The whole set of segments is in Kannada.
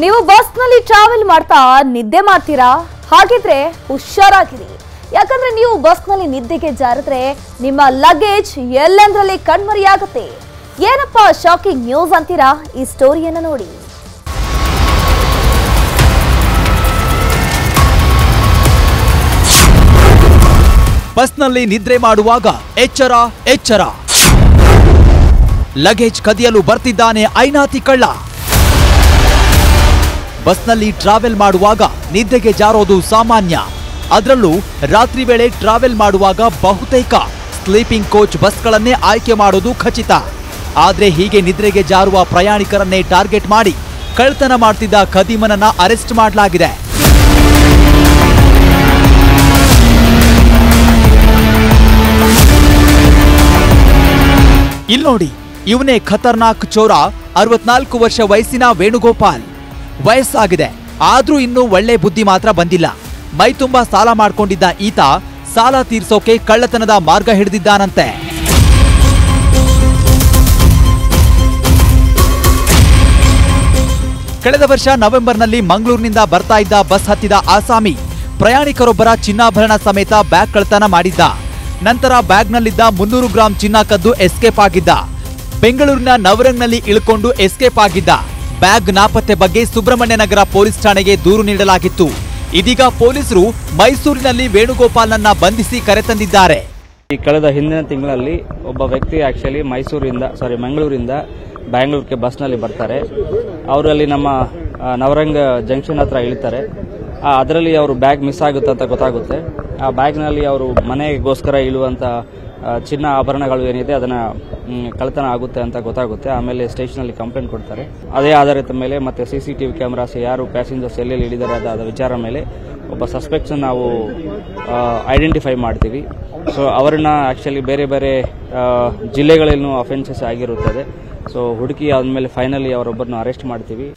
ನೀವು ಬಸ್ನಲ್ಲಿ ಟ್ರಾವೆಲ್ ಮಾಡ್ತಾ ನಿದ್ದೆ ಮಾಡ್ತೀರಾ? ಹಾಗಿದ್ರೆ ಹುಷಾರಾಗಿರಿ. ಯಾಕಂದ್ರೆ ನೀವು ಬಸ್ನಲ್ಲಿ ನಿದ್ದೆಗೆ ಜಾರಿದ್ರೆ ನಿಮ್ಮ ಲಗೇಜ್ ಎಲ್ಲೆಂದ್ರಲ್ಲಿ ಕಣ್ಮರಿಯಾಗುತ್ತೆ. ಏನಪ್ಪಾ ಶಾಕಿಂಗ್ ನ್ಯೂಸ್ ಅಂತೀರಾ ಈ ಸ್ಟೋರಿಯನ್ನು ನೋಡಿ. ಬಸ್ನಲ್ಲಿ ನಿದ್ರೆ ಮಾಡುವಾಗ ಎಚ್ಚರ ಎಚ್ಚರ. ಲಗೇಜ್ ಕದಿಯಲು ಬರ್ತಿದ್ದಾನೆ ಐನಾತಿ ಕಳ್ಳ. ಬಸ್ನಲ್ಲಿ ಟ್ರಾವೆಲ್ ಮಾಡುವಾಗ ನಿದ್ದೆಗೆ ಜಾರೋದು ಸಾಮಾನ್ಯ. ಅದರಲ್ಲೂ ರಾತ್ರಿ ವೇಳೆ ಟ್ರಾವೆಲ್ ಮಾಡುವಾಗ ಬಹುತೇಕ ಸ್ಲೀಪಿಂಗ್ ಕೋಚ್ ಬಸ್ಗಳನ್ನೇ ಆಯ್ಕೆ ಮಾಡೋದು ಖಚಿತ. ಆದ್ರೆ ಹೀಗೆ ನಿದ್ರೆಗೆ ಜಾರುವ ಪ್ರಯಾಣಿಕರನ್ನೇ ಟಾರ್ಗೆಟ್ ಮಾಡಿ ಕಳ್ತನ ಮಾಡ್ತಿದ್ದ ಖದೀಮನನ್ನ ಅರೆಸ್ಟ್ ಮಾಡಲಾಗಿದೆ. ಇಲ್ ನೋಡಿ ಇವನೇ ಖತರ್ನಾಕ್ ಚೋರ, ಅರವತ್ನಾಲ್ಕು ವರ್ಷ ವಯಸ್ಸಿನ ವೇಣುಗೋಪಾಲ್. ವಯಸ್ಸಾಗಿದೆ. ಆದರೂ ಇನ್ನೂ ಒಳ್ಳೆ ಬುದ್ಧಿ ಮಾತ್ರ ಬಂದಿಲ್ಲ. ಮೈ ತುಂಬಾ ಸಾಲ ಮಾಡಿಕೊಂಡಿದ್ದ ಈತ ಸಾಲ ತೀರ್ಸೋಕೆ ಕಳ್ಳತನದ ಮಾರ್ಗ ಹಿಡಿದಿದ್ದಾನಂತೆ. ಕಳೆದ ವರ್ಷ ನವೆಂಬರ್ನಲ್ಲಿ ಮಂಗಳೂರಿನಿಂದ ಬರ್ತಾ ಇದ್ದ ಬಸ್ ಹತ್ತಿದ ಆಸಾಮಿ ಪ್ರಯಾಣಿಕರೊಬ್ಬರ ಚಿನ್ನಾಭರಣ ಸಮೇತ ಬ್ಯಾಗ್ ಕಳ್ಳತನ ಮಾಡಿದ್ದ. ನಂತರ ಬ್ಯಾಗ್ನಲ್ಲಿದ್ದ ಮುನ್ನೂರು ಗ್ರಾಂ ಚಿನ್ನ ಕದ್ದು ಎಸ್ಕೇಪ್ ಆಗಿದ್ದ. ಬೆಂಗಳೂರಿನ ನವರಂಗ್ನಲ್ಲಿ ಇಳ್ಕೊಂಡು ಎಸ್ಕೇಪ್ ಆಗಿದ್ದ. ಬ್ಯಾಗ್ ನಾಪತ್ತೆ ಬಗ್ಗೆ ಸುಬ್ರಹ್ಮಣ್ಯನಗರ ಪೊಲೀಸ್ ಠಾಣೆಗೆ ದೂರು ನೀಡಲಾಗಿತ್ತು. ಇದೀಗ ಪೊಲೀಸರು ಮೈಸೂರಿನಲ್ಲಿ ವೇಣುಗೋಪಾಲ್ನನ್ನ ಬಂಧಿಸಿ ಕರೆತಂದಿದ್ದಾರೆ ಈ ಕಳೆದ ಹಿಂದಿನ ತಿಂಗಳಲ್ಲಿ ಒಬ್ಬ ವ್ಯಕ್ತಿ ಆಕ್ಚುಲಿ ಮೈಸೂರಿಂದ ಸಾರಿ ಮಂಗಳೂರಿಂದ ಬ್ಯಾಂಗ್ಳೂರ್ಗೆ ಬಸ್ನಲ್ಲಿ ಬರ್ತಾರೆ. ಅವರಲ್ಲಿ ನಮ್ಮ ನವರಂಗ ಜಂಕ್ಷನ್ ಹತ್ರ ಇಳಿತಾರೆ. ಅದರಲ್ಲಿ ಅವರು ಬ್ಯಾಗ್ ಮಿಸ್ ಆಗುತ್ತೆ ಅಂತ ಗೊತ್ತಾಗುತ್ತೆ. ಆ ಬ್ಯಾಗ್ನಲ್ಲಿ ಅವರು ಮನೆಗೋಸ್ಕರ ಇಳುವಂತ ಆ, ಚಿನ್ನ ಆಭರಣಗಳು ಏನಿದೆ ಅದನ್ನ ಕಳತನ ಕಳ್ಳತನ ಆಗುತ್ತೆ ಅಂತ ಗೊತ್ತಾಗುತ್ತೆ. ಆಮೇಲೆ ಸ್ಟೇಷನಲ್ಲಿ ಕಂಪ್ಲೇಂಟ್ ಕೊಡ್ತಾರೆ. ಅದೇ ಆಧಾರಿತ ಮೇಲೆ ಮತ್ತೆ ಸಿ ಸಿ ಟಿವಿ ಕ್ಯಾಮ್ರಾಸ್ ಯಾರು ಪ್ಯಾಸೆಂಜರ್ಸ್ ಎಲ್ಲೆಲ್ಲಿ ಇಳಿದಾರೆ ಅದಾದ ವಿಚಾರ ಮೇಲೆ ಒಬ್ಬ ಸಸ್ಪೆಕ್ಟ್ಸ್ ನಾವು ಐಡೆಂಟಿಫೈ ಮಾಡ್ತೀವಿ. ಸೊ ಅವರನ್ನ ಆಕ್ಚುಲಿ ಬೇರೆ ಬೇರೆ ಜಿಲ್ಲೆಗಳಲ್ಲೂ ಅಫೆನ್ಸಸ್ ಆಗಿರುತ್ತದೆ. ಸೊ ಹುಡುಕಿ ಆದ್ಮೇಲೆ ಫೈನಲಿ ಅವರೊಬ್ಬರನ್ನು ಅರೆಸ್ಟ್ ಮಾಡ್ತೀವಿ.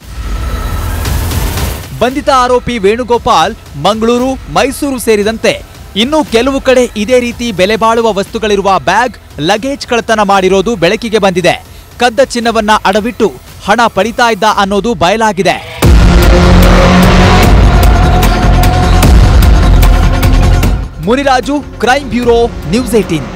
ಬಂಧಿತ ಆರೋಪಿ ವೇಣುಗೋಪಾಲ್, ಮಂಗಳೂರು, ಮೈಸೂರು ಸೇರಿದಂತೆ ಇನ್ನು ಕೆಲವು ಕಡೆ ಇದೇ ರೀತಿ ಬೆಲೆ ಬಾಳುವ ವಸ್ತುಗಳಿರುವ ಬ್ಯಾಗ್, ಲಗೇಜ್ ಕಳ್ಳತನ ಮಾಡಿರೋದು ಬೆಳಕಿಗೆ ಬಂದಿದೆ. ಕದ್ದ ಚಿನ್ನವನ್ನ ಅಡವಿಟ್ಟು ಹಣ ಪಡಿತಾ ಇದ್ದ ಅನ್ನೋದು ಬಯಲಾಗಿದೆ. Muniraju crime bureau, news eighteen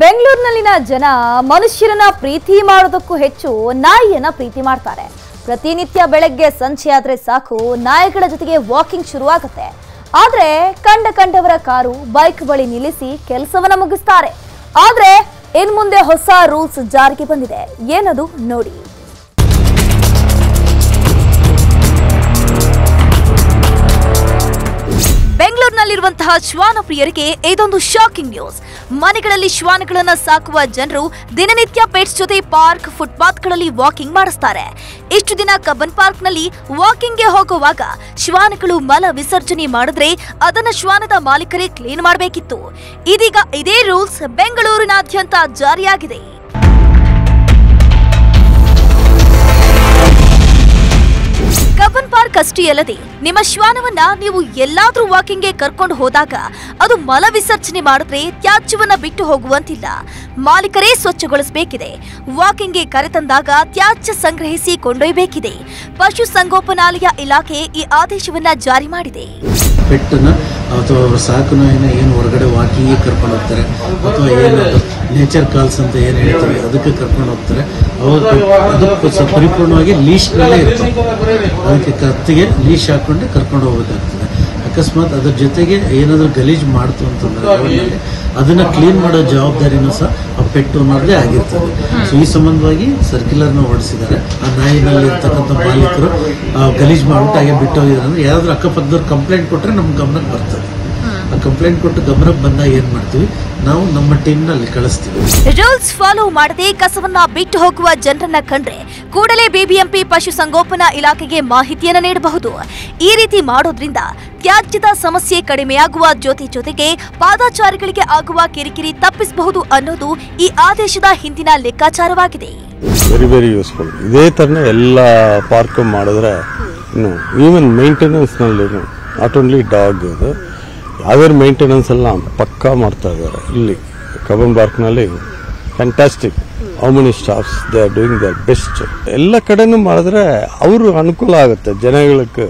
ಬೆಂಗಳೂರಿನಲ್ಲಿನ ಜನ ಮನುಷ್ಯರನ್ನ ಪ್ರೀತಿ ಮಾಡೋದಕ್ಕೂ ಹೆಚ್ಚು ನಾಯಿಯನ್ನ ಪ್ರೀತಿ ಮಾಡ್ತಾರೆ. ಪ್ರತಿನಿತ್ಯ ಬೆಳಗ್ಗೆ ಸಂಜೆ ಸಾಕು, ನಾಯಿಗಳ ಜೊತೆಗೆ ವಾಕಿಂಗ್ ಶುರುವಾಗುತ್ತೆ. ಆದ್ರೆ ಕಂಡ ಕಂಡವರ ಕಾರು ಬೈಕ್ ಬಳಿ ನಿಲ್ಲಿಸಿ ಕೆಲಸವನ್ನ ಮುಗಿಸ್ತಾರೆ. ಆದ್ರೆ ಇನ್ ಮುಂದೆ ಹೊಸ ರೂಲ್ಸ್ ಜಾರಿಗೆ ಬಂದಿದೆ. ಏನದು ನೋಡಿ. ಬೆಂಗಳೂರಿನಲ್ಲಿರುವಂತಹ ಶ್ವಾನ ಪ್ರಿಯರಿಗೆ ಇದೊಂದು ಶಾಕಿಂಗ್ ನ್ಯೂಸ್ ಮನೆಗಳಲ್ಲಿ ಶ್ವಾನಗಳನ್ನ ಸಾಕುವ ಜನರು ದಿನನಿತ್ಯ ಪೆಟ್ಸ್ ಜೊತೆ ಪಾರ್ಕ್ ಫುಟ್ಪಾತ್ಗಳಲ್ಲಿ ವಾಕಿಂಗ್ ಮಾಡಿಸ್ತಾರೆ. ಇಷ್ಟು ದಿನ ಕಬ್ಬನ್ ಪಾರ್ಕ್ನಲ್ಲಿ ವಾಕಿಂಗ್ಗೆ ಹೋಗುವಾಗ ಶ್ವಾನಗಳು ಮಲ ವಿಸರ್ಜನೆ ಮಾಡಿದ್ರೆ ಅದನ್ನ ಶ್ವಾನದ ಮಾಲೀಕರೇ ಕ್ಲೀನ್ ಮಾಡಬೇಕಿತ್ತು. ಇದೀಗ ಇದೇ ರೂಲ್ಸ್ ಬೆಂಗಳೂರಿನಾದ್ಯಂತ ಜಾರಿಯಾಗಿದೆ. ಕಬ್ಬನ್ ಪಾರ್ಕ್ ಅಷ್ಟೇ ಅಲ್ಲದೆ ನಿಮ್ಮ ಶ್ವಾನವನ್ನ ನೀವು ಎಲ್ಲಾದ್ರೂ ವಾಕಿಂಗ್ಗೆ ಕರ್ಕೊಂಡು ಹೋದಾಗ ಅದು ಮಲ ವಿಸರ್ಜನೆ ಮಾಡಿದ್ರೆ ತ್ಯಾಜ್ಯವನ್ನ ಬಿಟ್ಟು ಹೋಗುವಂತಿಲ್ಲ. ಮಾಲೀಕರೇ ಸ್ವಚ್ಛಗೊಳಿಸಬೇಕಿದೆ. ವಾಕಿಂಗ್ಗೆ ಕರೆತಂದಾಗ ತ್ಯಾಜ್ಯ ಸಂಗ್ರಹಿಸಿ ಕೊಂಡೊಯ್ಯಬೇಕಿದೆ. ಪಶು ಸಂಗೋಪನಾಲಯ ಇಲಾಖೆ ಈ ಆದೇಶವನ್ನ ಜಾರಿ ಮಾಡಿದೆ. ಅಥವಾ ಏನು ಹೊರಗಡೆ ವಾಕಿಂಗ್ ಕರ್ಕೊಂಡು ಹೋಗ್ತಾರೆ ಅಥವಾ ನೇಚರ್ ಕಾಲ್ಸ್ ಅಂತ ಏನು ಹೇಳ್ತೀವಿ ಅದಕ್ಕೆ ಕರ್ಕೊಂಡು ಹೋಗ್ತಾರೆ. ಅವಾಗ ಅದಕ್ಕೂ ಪರಿಪೂರ್ಣವಾಗಿ ಲೀಶ್ನಲ್ಲೇ ಇರ್ತದೆ ಅದಕ್ಕೆ ಕತ್ತಿಗೆ ಲೀಶ್ ಹಾಕೊಂಡೆ ಕರ್ಕೊಂಡು ಹೋಗ್ಬೇಕಾಗ್ತದೆ. ಅಕಸ್ಮಾತ್ ಅದ್ರ ಜೊತೆಗೆ ಏನಾದರೂ ಗಲೀಜು ಮಾಡ್ತು ಅಂತಂದ್ರೆ ಅದನ್ನು ಕ್ಲೀನ್ ಮಾಡೋ ಜವಾಬ್ದಾರಿನೂ ಸಹ ಆ ಪೆಟ್ಟು ಅನ್ನೋದೇ ಆಗಿರ್ತದೆ. ಸೊ ಈ ಸಂಬಂಧವಾಗಿ ಸರ್ಕ್ಯುಲರ್ನ ಹೊರಡಿಸಿದ್ದಾರೆ ಆ ನಾಯಿನಲ್ಲಿ ಇರ್ತಕ್ಕಂಥ ಮಾಲೀಕರು ಗಲೀಜ್ ಮಾಡ್ಬಿಟ್ಟು ಹಾಗೆ ಬಿಟ್ಟು ಅಂದರೆ ಯಾರಾದ್ರೂ ಅಕ್ಕಪಕ್ಕದವ್ರು ಕಂಪ್ಲೇಂಟ್ ಕೊಟ್ಟರೆ ನಮ್ಮ ಗಮನಕ್ಕೆ ಬರ್ತದೆ. ಕಂಪ್ಲೇಂಟ್ ಕೊಟ್ಟು ಗಮನ ಬಂದಾಗ ಏನು ಮಾಡ್ತೀವಿ? ನಾವು ನಮ್ಮ ಟೀಮ್ನಲ್ಲಿ ಕಳಿಸ್ತೀವಿ. ರೂಲ್ಸ್ ಫಾಲೋ ಮಾಡದೆ ಕಸವನ್ನ ಬಿಟ್ಟು ಹೋಗುವ ಜನರನ್ನ ಕಂಡ್ರೆ ಕೂಡಲೇ ಬಿಬಿಎಂಪಿ ಪಶುಸಂಗೋಪನಾ ಇಲಾಖೆಗೆ ಮಾಹಿತಿಯನ್ನ ನೀಡಬಹುದು. ಈ ರೀತಿ ಮಾಡೋದ್ರಿಂದ ತ್ಯಾಜ್ಯದ ಸಮಸ್ಯೆ ಕಡಿಮೆಯಾಗುವ ಜೊತೆ ಜೊತೆಗೆ ಪಾದಾಚಾರಿಗಳಿಗೆ ಆಗುವ ಕಿರಿಕಿರಿ ತಪ್ಪಿಸಬಹುದು ಅನ್ನೋದು ಈ ಆದೇಶದ ಹಿಂದಿನ ಲೆಕ್ಕಾಚಾರವಾಗಿದೆ. ವೆರಿ ವೆರಿ ಯೂಸ್ಫುಲ್ ಇದೇ ಥರನೇ ಎಲ್ಲ ಪಾರ್ಕ್ ಮಾಡಿದ್ರೆ ಇನ್ನು ಈವನ್ ಮೇಂಟೆನೆನ್ಸ್ನಲ್ಲಿ ನಾಟ್ ಓನ್ಲಿ ಡಾಗ್ ಇದು ಯಾವ್ದಾದ್ರು ಮೇಂಟೆನೆನ್ಸ್ ಎಲ್ಲ ಪಕ್ಕಾ ಮಾಡ್ತಾ ಇದ್ದಾರೆ. ಇಲ್ಲಿ ಕಬ್ಬನ್ ಪಾರ್ಕ್ನಲ್ಲಿ fantastic how many staffs they are doing their best ಎಲ್ಲ ಕಡೆನೂ ಮಾಡಿದ್ರೆ ಅವರು ಅನುಕೂಲ ಆಗುತ್ತೆ. ಜನಗಳಕ್ಕೆ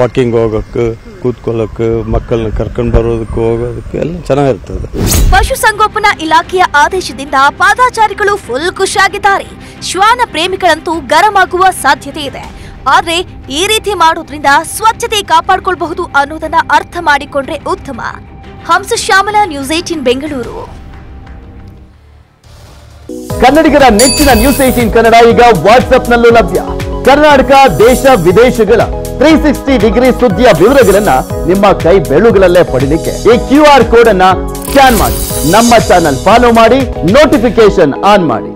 ವಾಕಿಂಗ್ ಹೋಗೋಕ್ಕೆ ಕೂತ್ಕೊಳ್ಳೋಕೆ, ಮಕ್ಕಳನ್ನ ಕರ್ಕೊಂಡು ಬರೋದಕ್ಕೆ ಹೋಗೋದಕ್ಕೆ ಎಲ್ಲ ಚೆನ್ನಾಗಿರ್ತದೆ. ಪಶುಸಂಗೋಪನಾ ಇಲಾಖೆಯ ಆದೇಶದಿಂದ ಪಾದಾಚಾರಿಗಳು ಫುಲ್ ಖುಷಿಯಾಗಿದ್ದಾರೆ. ಶ್ವಾನ ಪ್ರೇಮಿಗಳಂತೂ ಗರಮಾಗುವ ಸಾಧ್ಯತೆ ಇದೆ. ಆದ್ರೆ ಈ ರೀತಿ ಮಾಡೋದ್ರಿಂದ ಸ್ವಚ್ಛತೆ ಕಾಪಾಡಿಕೊಳ್ಳಬಹುದು ಅನ್ನೋದನ್ನ ಅರ್ಥ ಮಾಡಿಕೊಂಡ್ರೆ ಉತ್ತಮ. Hamsa Shyamala news eighteen Bengaluru. ಕನ್ನಡಿಗರ ನೆಚ್ಚಿನ ನ್ಯೂಸ್ ಏಟೀನ್ ಕನ್ನಡ ಈಗ ವಾಟ್ಸ್ಆಪ್ನಲ್ಲೂ ಲಭ್ಯ. ಕರ್ನಾಟಕ, ದೇಶ, ವಿದೇಶಗಳ ತ್ರೀ ಸಿಕ್ಸ್ಟಿ ಡಿಗ್ರಿ ಸುದ್ದಿಯ ವಿವರಗಳನ್ನ ನಿಮ್ಮ ಕೈ ಬೆಳುಗಳಲ್ಲೇ ಪಡೀಲಿಕ್ಕೆ ಈ ಕ್ಯೂ ಆರ್ ಕೋಡ್ ಅನ್ನ ಸ್ಕ್ಯಾನ್ ಮಾಡಿ. ನಮ್ಮ ಚಾನಲ್ ಫಾಲೋ ಮಾಡಿ ನೋಟಿಫಿಕೇಶನ್ ಆನ್ ಮಾಡಿ.